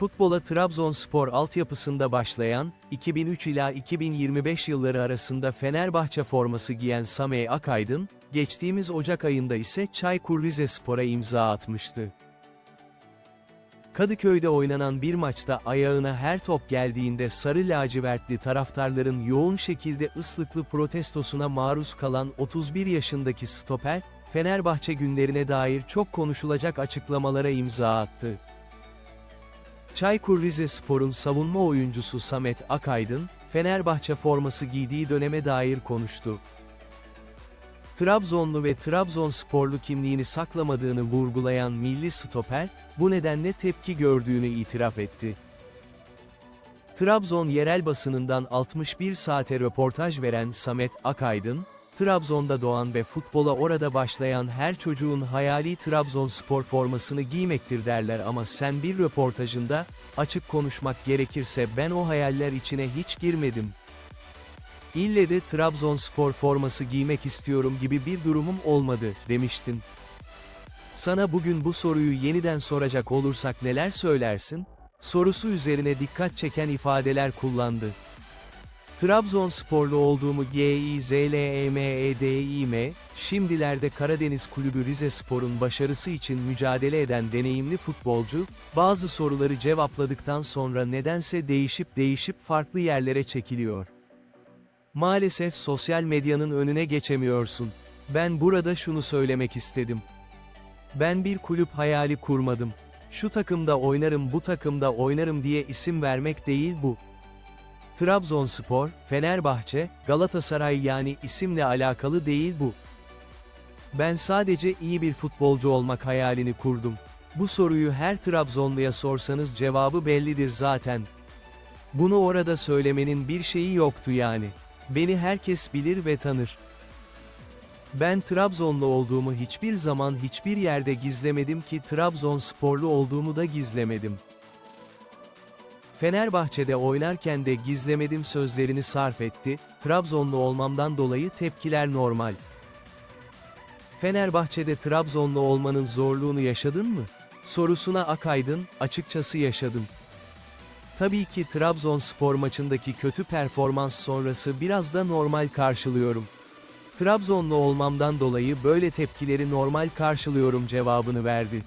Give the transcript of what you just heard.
Futbola Trabzonspor altyapısında başlayan, 2003 ila 2025 yılları arasında Fenerbahçe forması giyen Samey Akaydın, geçtiğimiz Ocak ayında ise Çaykur Rizespor'a imza atmıştı. Kadıköy'de oynanan bir maçta ayağına her top geldiğinde sarı lacivertli taraftarların yoğun şekilde ıslıklı protestosuna maruz kalan 31 yaşındaki stoper, Fenerbahçe günlerine dair çok konuşulacak açıklamalara imza attı. Çaykur Rizespor'un savunma oyuncusu Samet Akaydın, Fenerbahçe forması giydiği döneme dair konuştu. Trabzonlu ve Trabzonsporlu kimliğini saklamadığını vurgulayan milli stoper, bu nedenle tepki gördüğünü itiraf etti. Trabzon yerel basınından 61 saate röportaj veren Samet Akaydın, Trabzon'da doğan ve futbola orada başlayan her çocuğun hayali Trabzonspor formasını giymektir derler ama sen bir röportajında, açık konuşmak gerekirse ben o hayaller içine hiç girmedim. İlle de Trabzonspor forması giymek istiyorum gibi bir durumum olmadı, demiştin. Sana bugün bu soruyu yeniden soracak olursak neler söylersin? Sorusu üzerine dikkat çeken ifadeler kullandı. Trabzonsporlu olduğumu GİZLEMEDİM, şimdilerde Karadeniz Kulübü Rizespor'un başarısı için mücadele eden deneyimli futbolcu, bazı soruları cevapladıktan sonra nedense değişip değişip farklı yerlere çekiliyor. Maalesef sosyal medyanın önüne geçemiyorsun. Ben burada şunu söylemek istedim. Ben bir kulüp hayali kurmadım. Şu takımda oynarım bu takımda oynarım diye isim vermek değil bu. Trabzonspor, Fenerbahçe, Galatasaray yani isimle alakalı değil bu. Ben sadece iyi bir futbolcu olmak hayalini kurdum. Bu soruyu her Trabzonluya sorsanız cevabı bellidir zaten. Bunu orada söylemenin bir şeyi yoktu yani. Beni herkes bilir ve tanır. Ben Trabzonlu olduğumu hiçbir zaman hiçbir yerde gizlemedim ki Trabzonsporlu olduğumu da gizlemedim. Fenerbahçe'de oynarken de gizlemedim sözlerini sarf etti, Trabzonlu olmamdan dolayı tepkiler normal. Fenerbahçe'de Trabzonlu olmanın zorluğunu yaşadın mı? Sorusuna Akaydın, açıkçası yaşadım. Tabii ki Trabzonspor maçındaki kötü performans sonrası biraz da normal karşılıyorum. Trabzonlu olmamdan dolayı böyle tepkileri normal karşılıyorum cevabını verdi.